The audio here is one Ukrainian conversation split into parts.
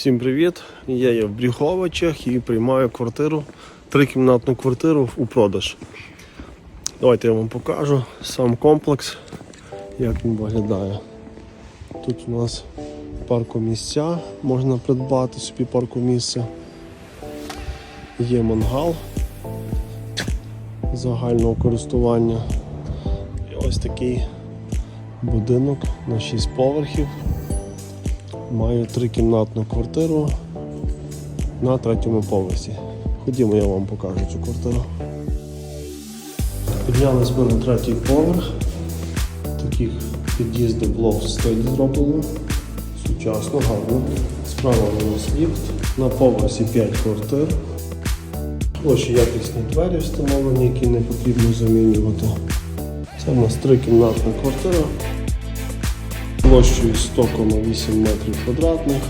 Всім привіт! Я є в Бріховичах і приймаю квартиру, трикімнатну квартиру у продаж. Давайте я вам покажу сам комплекс, як він виглядає. Тут у нас паркомісця, можна придбати собі паркомісце. Є мангал загального користування. І ось такий будинок на 6 поверхів. Маю трикімнатну квартиру на третьому поверсі. Ходімо, я вам покажу цю квартиру. Піднялись ми на третій поверх. Таких під'їздів блок стиль зроблено. Сучасно, гарно. Справа у нас ліфт. На поверсі 5 квартир. Хороші якісні двері встановлені, які не потрібно замінювати. Це в нас трикімнатна квартира площею 100,8 метрів квадратних.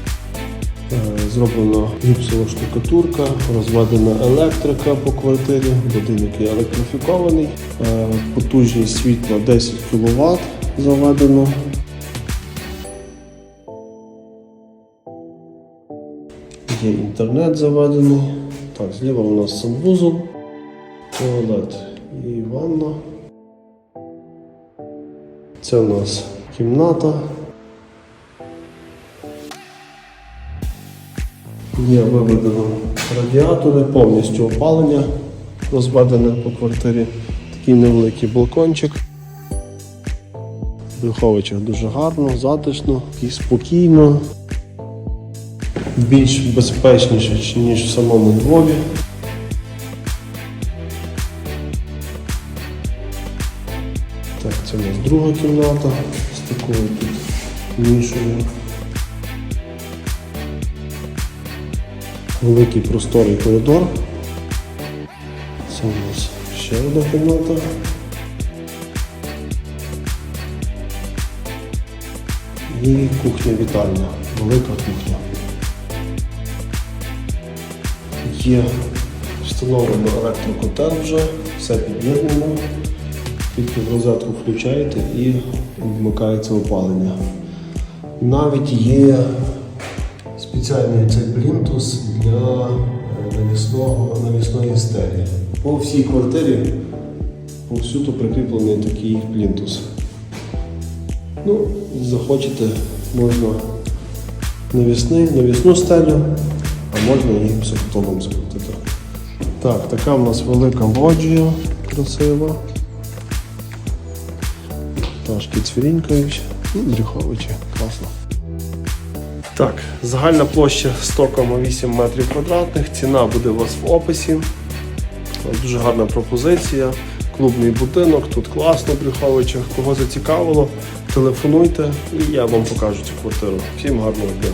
Е, Зроблена гіпсова штукатурка, розведена електрика по квартирі, будинок є електрифікований, Е, потужність світла 10 кВт заведено. Є інтернет заведений. Так, зліва у нас санвузол, туалет і ванна. Це у нас кімната. Є виведено радіатори, повністю опалення розведене по квартирі. Такий невеликий балкончик. В Брюховичах дуже гарно, затишно і спокійно. Більш безпечніше, ніж в самому Львові. Так, це у нас друга кімната з такою тут нішою. Великий просторий коридор. Це у нас ще одна кімната. І кухня-вітальня, велика кухня. Є встановлено електрокотел вже, все під'єднано. Розетку включаєте і вмикається опалення. Навіть є спеціальний цей плінтус для е, навісного, навісної стелі. По всій квартирі повсюду прикріплений такий плінтус. Ну, захочете, можна навісний, навісну стелю, а можна і психотоном закрутити. Так, така в нас велика лоджія красива. Цвірінькають. Ну, Дрюховичі, класно. Так, загальна площа 100,8 метрів квадратних. Ціна буде у вас в описі. Дуже гарна пропозиція. Клубний будинок, тут класно в. Кого зацікавило, телефонуйте і я вам покажу цю квартиру. Всім гарного дня.